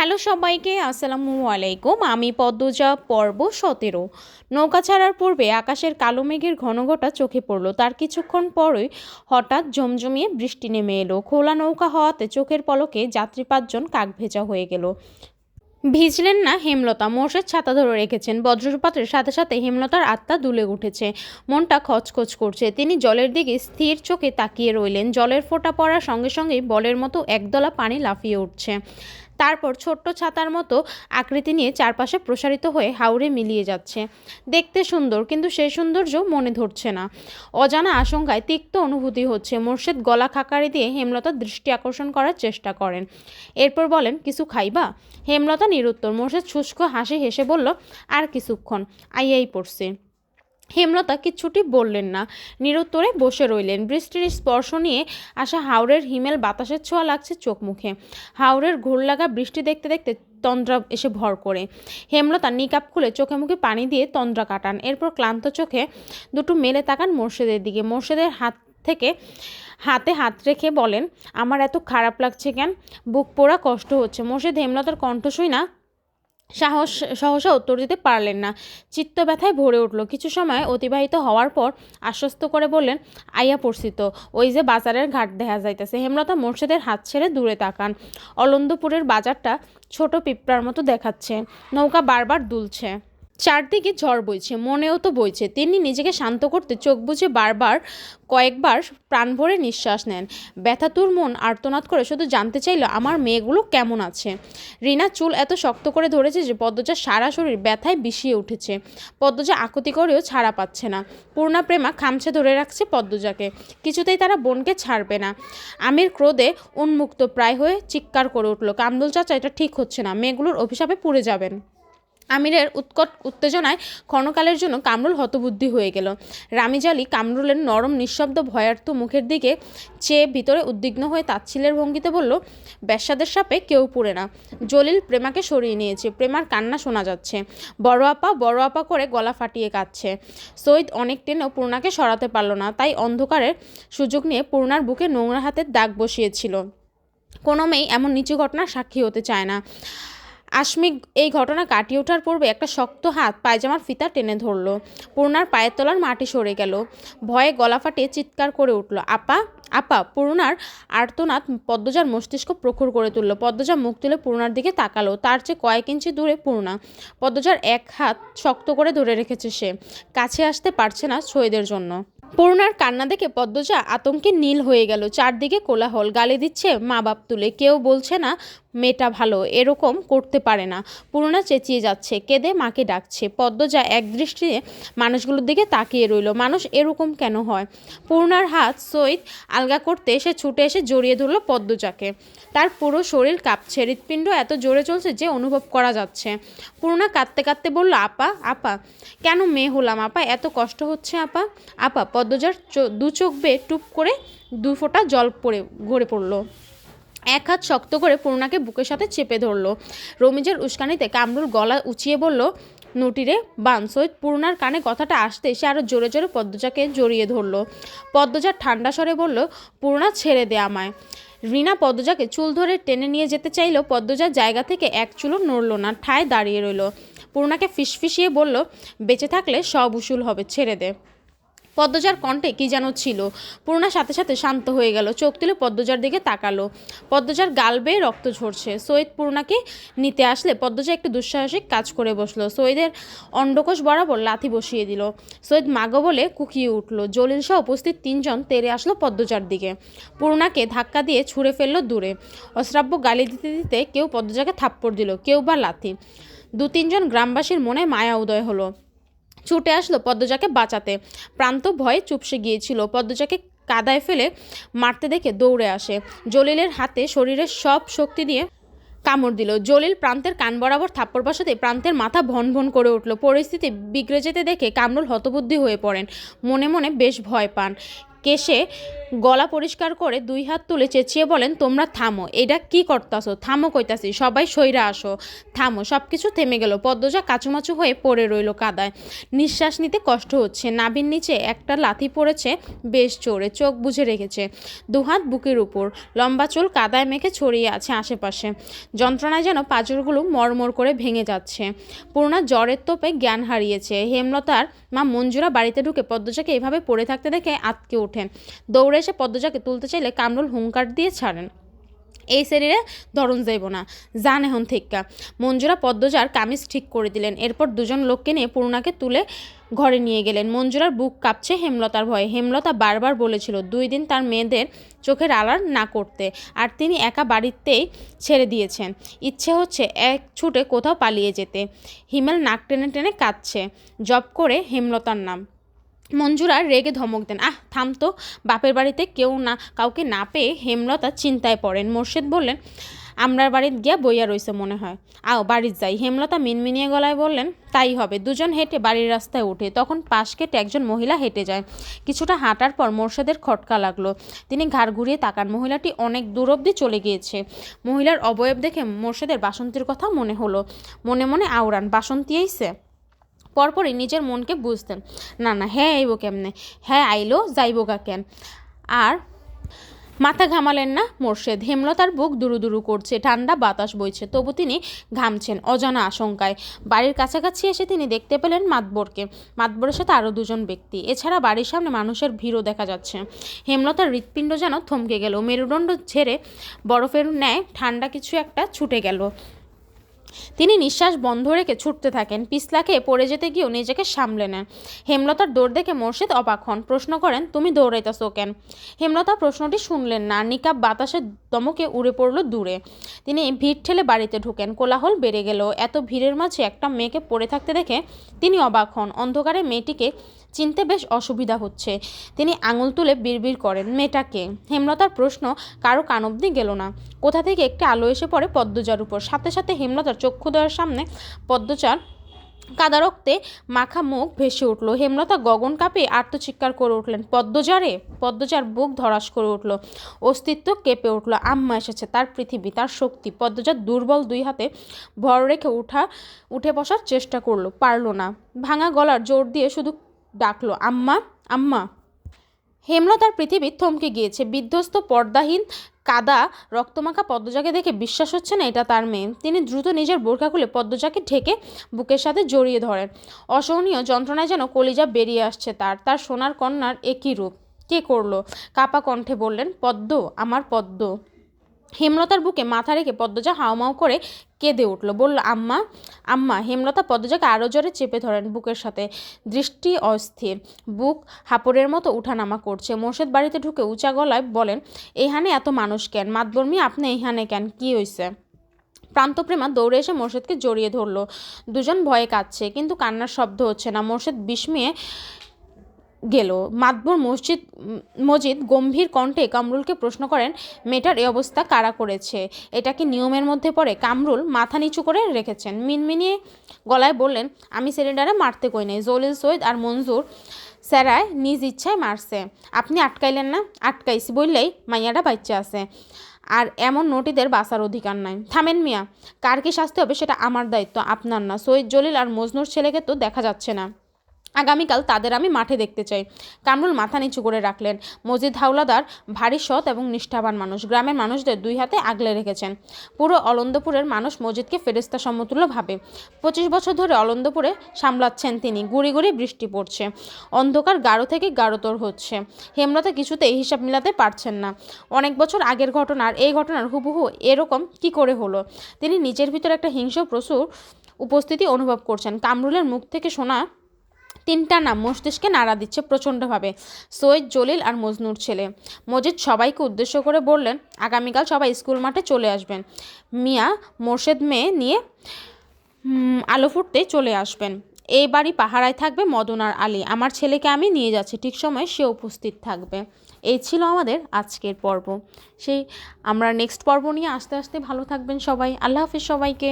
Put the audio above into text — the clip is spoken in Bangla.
হ্যালো সবাইকে, আসসালামু আলাইকুম। আমি পদ্মজা, পর্ব সতেরো। নৌকা ছাড়ার পূর্বে আকাশের কালো মেঘের ঘনঘটা চোখে পড়ল। তার কিছুক্ষণ পরই হঠাৎ জমজমিয়ে বৃষ্টি নেমে এলো। খোলা নৌকা হওয়াতে চোখের পলকে যাত্রী পাঁচজন কাক ভেজা হয়ে গেল। ভিজলেন না হেমলতা। মোর্শেদ ছাতা ধরে রেখেছেন। বজ্রপাতের সাথে সাথে হেমলতার আত্মা দুলে উঠেছে। মনটা খচখচ করছে। তিনি জলের দিকে স্থির চোখে তাকিয়ে রইলেন। জলের ফোঁটা পড়ার সঙ্গে সঙ্গেই বলের মতো একদলা পানি লাফিয়ে উঠছে। তারপর ছোট্ট ছাতার মতো আকৃতি নিয়ে চারপাশে প্রসারিত হয়ে হাওড়ে মিলিয়ে যাচ্ছে। দেখতে সুন্দর, কিন্তু সেই সৌন্দর্য মনে ধরছে না। অজানা আশঙ্কায় তিক্ত অনুভূতি হচ্ছে। মোর্শেদ গলা খাকারি দিয়ে হেমলতার দৃষ্টি আকর্ষণ করার চেষ্টা করেন। এরপর বলেন, কিছু খাইবা? হেমলতা নিরুত্তর। মোর্শেদ শুষ্ক হাসি হেসে বলল, আর কিছুক্ষণ। আইয়াই পড়ছে। হেমলতা কিচ্ছুটি বললেন না। নিরুত্তরে বসে রইলেন। বৃষ্টির স্পর্শ নিয়ে আসা হাওড়ের হিমেল বাতাসের ছোঁয়া লাগছে চোখ মুখে হাওড়ের ঘোর লাগা বৃষ্টি দেখতে দেখতে তন্দ্রা এসে ভর করে। হেমলতা নিকাপ খুলে চোখে মুখে পানি দিয়ে তন্দ্রা কাটান। এরপর ক্লান্ত চোখে দুটো মেলে তাকান মোর্শেদের দিকে। মোর্শেদের হাত থেকে হাতে হাত রেখে বলেন, আমার এত খারাপ লাগছে কেন? বুক পোড়া কষ্ট হচ্ছে। মোর্শেদ হেমলতার কণ্ঠ শুই না সাহস, সহসা উত্তর দিতে পারলেন না। চিত্ত ব্যথায় ভরে উঠল। কিছু সময় অতিবাহিত হওয়ার পর আশ্বস্ত করে বললেন, আইয়া পড়ছি তো। ওই যে বাজারের ঘাট দেখা যাইতেছে। হেমলতা মোর্শেদের হাত ছেড়ে দূরে তাকান। অলন্দপুরের বাজারটা ছোট পিঁপড়ার মতো দেখাচ্ছে। নৌকা বারবার দুলছে। চারদিকে ঝড় বইছে, মনেও তো বইছে। তিনি নিজেকে শান্ত করতে চোখ বুজে বারবার কয়েকবার প্রাণ ভরে নিঃশ্বাস নেন। ব্যথাতুর মন আর্তনাদ করে শুধু জানতে চাইল, আমার মেয়েগুলো কেমন আছে? রিনা চুল এত শক্ত করে ধরেছে যে পদ্মজা সারা শরীর ব্যথায় বিষিয়ে উঠেছে। পদ্মজা আকুতি করেও ছাড়া পাচ্ছে না। পূর্ণা প্রেমা খামছে ধরে রাখছে পদ্মজাকে। কিছুতেই তারা বোনকে ছাড়বে না। আমির ক্রোধে উন্মুক্ত প্রায় হয়ে চিৎকার করে উঠল কামদুল চাচা, এটা ঠিক হচ্ছে না। মেয়েগুলোর অভিশাপে পুড়ে যাবেন। আমিরের উৎকট উত্তেজনায় ক্ষণকালের জন্য কামরুল হতবুদ্ধি হয়ে গেল। রামিজালি কামরুলের নরম, নিঃশব্দ ভয়ার্থ মুখের দিকে চেয়ে ভিতরে উদ্বিগ্ন হয়ে তাচ্ছিলের ভঙ্গিতে বলল ব্যবসাদের সাপে কেউ পুড়ে না। জলিল প্রেমাকে সরিয়ে নিয়েছে। প্রেমার কান্না শোনা যাচ্ছে। বড় আপা বড় আপা করে গলা ফাটিয়ে কাঁদছে। সৈয়দ অনেক টেনেও পূর্ণাকে সরাতে পারল না। তাই অন্ধকারের সুযোগ নিয়ে পূর্ণার বুকে নোংরা হাতের দাগ বসিয়েছিল। কোনো মেয়ে এমন নিচু ঘটনার সাক্ষী হতে চায় না। আশমিক এই ঘটনা কাটিয়ে ওঠার পূর্বে একটা শক্ত হাত পায়জামার ফিতা টেনে ধরল। পূর্ণার পায়ের তলার মাটি সরে গেল। ভয়ে গলা ফাটিয়ে চিৎকার করে উঠল, আপা আপা। পূর্ণার আর্তনাদ পদ্মজার মস্তিষ্ক প্রখর করে তুলল। পদ্মজা মুখ তুলে পূর্ণার দিকে তাকালো। তার চেয়ে কয়েক ইঞ্চি দূরে পূর্ণা পদ্মজার এক হাত শক্ত করে ধরে রেখেছে সে। কাছে আসতে পারছে না ছয়েদের জন্য। পূর্ণার কান্না দেখে পদ্মজা আতঙ্কে নীল হয়ে গেল। চারদিকে কোলাহল, গালি দিচ্ছে মা বাপ তুলে। কেউ বলছে না, মেয়েটা ভালো, এরকম করতে পারে না। পূর্ণা চেঁচিয়ে যাচ্ছে, কেঁদে মাকে ডাকছে। পদ্মজা এক দৃষ্টিতে মানুষগুলোর দিকে তাকিয়ে রইল। মানুষ এরকম কেন হয়? পূর্ণার হাত সৈদ আলগা করতে সে ছুটে এসে জড়িয়ে ধরল পদ্মজাকে। তার পুরো শরীর কাঁপছে। হৃৎপিণ্ড এত জোরে চলছে যে অনুভব করা যাচ্ছে। পূর্ণা কাঁদতে কাঁদতে বলল, আপা আপা, কেন মেয়ে হলাম, আপা? এত কষ্ট হচ্ছে, আপা? আপা পদ্মজার দু চোখ বেয়ে টুপ করে দু ফোঁটা জল পড়ে, গড়ে পড়ল। এক হাত শক্ত করে পূর্ণাকে বুকের সাথে চেপে ধরলো। রমিজের উস্কানিতে কামরুল গলা উঁচিয়ে বলল, নটিরে, বান সৈয়দ, পূর্ণার কানে কথাটা আসতে সে আরও জোরে জোরে পদ্মজাকে জড়িয়ে ধরলো। পদ্মজা ঠান্ডা স্বরে বলল, পূর্ণা, ছেড়ে দে আমায়। রিনা পদ্মজাকে চুল ধরে টেনে নিয়ে যেতে চাইলেও পদ্মজার জায়গা থেকে এক চুলও নড়ল না, ঠায় দাঁড়িয়ে রইল। পূর্ণাকে ফিসফিসিয়ে বলল, বেঁচে থাকলে সব উসুল হবে, ছেড়ে দে। পদ্মজার কণ্ঠে কি যেন ছিল। পূর্ণা সাথে সাথে শান্ত হয়ে গেল, চোখ তুলে পদ্মজার দিকে তাকালো। পদ্মজার গাল বেয়ে রক্ত ঝরছে। সৈয়দ পূর্ণাকে নিতে আসলে পদ্মজা একটু দুঃসাহসিক কাজ করে বসল। সৈয়দের অন্ডকোষ বরাবর লাথি বসিয়ে দিল। সৈয়দ মাগো বলে কুকিয়ে উঠল। জলিল সহ উপস্থিত তিনজন তেরে আসলো পদ্মজার দিকে। পূর্ণাকে ধাক্কা দিয়ে ছুঁড়ে ফেলল দূরে। অশ্রাব্য গালি দিতে দিতে কেউ পদ্মজাকে থাপ্পড় দিল, কেউ বা লাথি। দু তিনজন গ্রামবাসীর মনে মায়া উদয় হলো। ছুটে আসলো পদ্মজাকে বাঁচাতে। প্রান্ত ভয়ে চুপসে গিয়েছিল। পদ্মজাকে কাদায় ফেলে মারতে দেখে দৌড়ে আসে। জলিলের হাতে শরীরের সব শক্তি দিয়ে কামড় দিল। জলিল প্রান্তের কান বরাবর থাপ্পড় বসাতে প্রান্তের মাথা ভন ভন করে উঠল। পরিস্থিতি বিগড়ে যেতে দেখে কামরুল হতবুদ্ধি হয়ে পড়েন। মনে মনে বেশ ভয় পান। কেশে গলা পরিষ্কার করে দুই হাত তুলে চেঁচিয়ে বলেন, তোমরা থামো, এটা কি করতাছো? থামো কইতাছি, সবাই সইরা আসো, থামো সব কিছু থেমে গেল। পদ্মজা কাচুমাচু হয়ে পড়ে রইল কাদায়। নিঃশ্বাস নিতে কষ্ট হচ্ছে। নাভির নিচে একটা লাথি পড়েছে, বেশ জোরে চোখ বুঝে রেখেছে, দুহাত বুকের উপর। লম্বা চুল কাদায় মেখে ছড়িয়ে আছে আশেপাশে। যন্ত্রণায় যেন পাঁজরগুলো মরমর করে ভেঙে যাচ্ছে। পূর্ণা জ্বরের তোপে জ্ঞান হারিয়েছে। হেমলতার মা মঞ্জুরা বাড়িতে ঢুকে পদ্মজাকে এভাবে পড়ে থাকতে দেখে আতকে ওঠেন দৌড়ে এসে পদ্মজাকে তুলতে চাইলে কামরুল হুঙ্কার দিয়ে ছাড়েন। এই শরীরে ধরন যাইব না জান এখন থেক্কা। মঞ্জুরা পদ্মজার কামিজ ঠিক করে দিলেন। এরপর দুজন লোককে নিয়ে পূর্ণাকে তুলে ঘরে নিয়ে গেলেন। মঞ্জুরার বুক কাঁপছে হেমলতার ভয়ে। হেমলতা বারবার বলেছিল, দুই দিন তার মেয়েদের চোখের আলার না করতে। আর তিনি একা বাড়িতেই ছেড়ে দিয়েছেন। ইচ্ছে হচ্ছে এক ছুটে কোথাও পালিয়ে যেতে। হিমেল নাক টেনে টেনে কাঁদছে। জব করে হেমলতার নাম। মঞ্জুরা রেগে ধমক দেন। আহ, থাম তো, বাপের বাড়িতে কেউ না, কাউকে না পেয়ে হেমলতা চিন্তায় পড়েন। মোর্শেদ বললেন, আমরার বাড়িতে গিয়া বইয়া রইছে মনে হয়। আও, বাড়ির যাই। হেমলতা মিনমিনিয়ে গলায় বললেন, তাই হবে। দুজন হেঁটে বাড়ির রাস্তায় ওঠে তখন পাশ কেটে একজন মহিলা হেঁটে যায়। কিছুটা হাঁটার পর মোর্শেদের খটকা লাগল। তিনি ঘাড় ঘুরিয়ে তাকান। মহিলাটি অনেক দূর অবধি চলে গিয়েছে। মহিলার অবয়ব দেখে মোর্শেদের বাসন্তীর কথা মনে হলো। মনে মনে আওড়ান, বাসন্তী আইছে? পরপরই নিজের মনকে বুঝতেন। না না হ্যাঁ আইব কেমনে? হ্যাঁ আইলো যাইব গা কেন? আর মাথা ঘামালেন না, মোর্শেদ। হেমলতার বুক দুরু দুরু করছে, ঠান্ডা বাতাস বইছে, তবু তিনি ঘামছেন অজানা আশঙ্কায়। বাড়ির কাছাকাছি এসে তিনি দেখতে পেলেন মাতবরকে। মাতবরের সাথে আরও দুজন ব্যক্তি। এছাড়া বাড়ির সামনে মানুষের ভিড়ও দেখা যাচ্ছে। হেমলতার হৃৎপিণ্ড যেন থমকে গেল। মেরুদণ্ড ছেড়ে বরফের ন্যায় ঠান্ডা কিছু একটা ছুটে গেল। তিনি নিঃশ্বাস বন্ধ রেখে ছুটতে থাকেন। পিছলাকে পড়ে যেতে গিয়েও নিজেকে সামলে নেন। হেমলতার দৌড় দেখে মোর্শেদ অবাক হন। প্রশ্ন করেন, তুমি দৌড়াইতেছো কেন? হেমলতা প্রশ্নটি শুনলেন না। নিকাব বাতাসের দমকে উড়ে পড়ল দূরে। তিনি ভিড় ঠেলে বাড়িতে ঢুকেন। কোলাহল বেড়ে গেল। এত ভিড়ের মাঝে একটা মেয়েকে পড়ে থাকতে দেখে তিনি অবাক হন। অন্ধকারে মেয়েটিকে চিনতে বেশ অসুবিধা হচ্ছে। তিনি আঙুল তুলে বিড়বিড় করেন মেয়েটাকে। হেমলতার প্রশ্ন, কারও কান অব্দি গেল না? কোথা থেকে একটি আলো এসে পড়ে পদ্মজার উপর? সাথে সাথে হেমলতার চক্ষুদয়ের সামনে পদ্মচার কাদা রক্তে মাখা মুখ ভেসে উঠল। হেমলতা গগন কাঁপে আর্তচিৎকার করে উঠলেন, পদ্মজারে? পদ্মজার বুক ধরাস করে উঠল, অস্তিত্ব কেঁপে উঠল, আম্মা এসেছে, তার পৃথিবী, তার শক্তি। পদ্মজার দুর্বল দুই হাতে ভর রেখে উঠা, উঠে বসার চেষ্টা করল, পারল না। ভাঙা গলার জোর দিয়ে শুধু ডাকলো, আম্মা আম্মা। হেমলতার পৃথিবী থমকে গিয়েছে। বিধ্বস্ত পর্দাহীন কাদা রক্তমাখা পদ্মজাকে দেখে বিশ্বাস হচ্ছে না এটা তার মেয়ে। তিনি দ্রুত নিজের বোরখা খুলে পদ্মজাকে ঢেকে বুকের সাথে জড়িয়ে ধরেন। অসহনীয় যন্ত্রণায় যেন কলিজা বেরিয়ে আসছে তার তার সোনার কন্যার একই রূপ। কে করল? কাপা কণ্ঠে বললেন, পদ্ম, আমার পদ্ম। হেমলতার বুকে মাথা রেখে পদ্মজা হাওমাও করে কেঁদে উঠল। বলল, আম্মা আম্মা, হেমলতা পদ্মজাকে আরও জোরে চেপে ধরেন বুকের সাথে। দৃষ্টি অস্থির। বুক হাপড়ের মতো উঠানামা করছে। মোর্শেদ বাড়িতে ঢুকে উঁচা গলায় বলেন এইখানে এত মানুষ কেন? মাতবর্মী, আপনি এইখানে কেন? কি হয়েছে প্রান্তপ্রেমা দৌড়ে এসে মোর্শেদকে জড়িয়ে ধরলো। দুজন ভয়ে কাঁদছে, কিন্তু কান্নার শব্দ হচ্ছে না। মোর্শেদ বিস্ময়ে গেল। মাতবর মসজিদ মজিদ গম্ভীর কণ্ঠে কামরুলকে প্রশ্ন করেন, মেয়েটার এ অবস্থা কারা করেছে? এটা কি নিয়মের মধ্যে পড়ে কামরুল মাথা নিচু করে রেখেছেন। মিনমিনিয়ে গলায় বললেন, আমি সিলিন্ডারে মারতে কই নাই। জলিল সৈয়দ আর মঞ্জুর স্যারায় নিজ ইচ্ছায় মারছে। আপনি আটকাইলেন না? আটকাইছি বললেই মাইয়াটা বাচ্চা আছে। আর এমন নোটিদের বাঁচার অধিকার নাই। থামেন মিয়া, কার কি শাস্তি হবে সেটা আমার দায়িত্ব, আপনার না। সৈয়দ, জলিল আর মজনুর ছেলেকে তো দেখা যাচ্ছে না। আগামীকাল তাদের আমি মাঠে দেখতে চাই। কামরুল মাথা নিচু করে রাখলেন। মজিদ হাওলাদার ভারী সৎ এবং নিষ্ঠাবান মানুষ। গ্রামের মানুষদের দুই হাতে আগলে রেখেছেন। পুরো অলন্দপুরের মানুষ মজিদকে ফেরিস্তা সমতুল্য ভাবে। পঁচিশ বছর ধরে অলন্দপুরে সামলাচ্ছেন তিনি। গুড়ি গুড়ি বৃষ্টি পড়ছে। অন্ধকার গাঢ় থেকে গাঢ়তর হচ্ছে। হেমলতা কিছুতেই হিসাব মিলাতে পারছেন না। অনেক বছর আগের ঘটনার এই ঘটনার হুবহু এরকম কি করে হলো? তিনি নিজের ভিতর একটা হিংস্র প্রচুর উপস্থিতি অনুভব করছেন। কামরুলের মুখ থেকে শোনা তিনটা নাম মস্তিষ্কে নাড়া দিচ্ছে প্রচণ্ডভাবে। সৈয়দ জলিল আর মজনুর ছেলে। মজিদ সবাইকে উদ্দেশ্য করে বললেন, আগামীকাল সবাই স্কুল মাঠে চলে আসবেন। মিয়া মোর্শেদ মেয়ে নিয়ে আলো ফুটতে চলে আসবেন। এই বাড়ি পাহারায় থাকবে মদন আর আলী। আমার ছেলেকে আমি নিয়ে যাচ্ছি। ঠিক সময় সে উপস্থিত থাকবে। এই ছিল আমাদের আজকের পর্ব। সেই, আমরা নেক্সট পর্ব নিয়ে আস্তে আস্তে ভালো থাকবেন সবাই। আল্লাহ হাফিজ সবাইকে।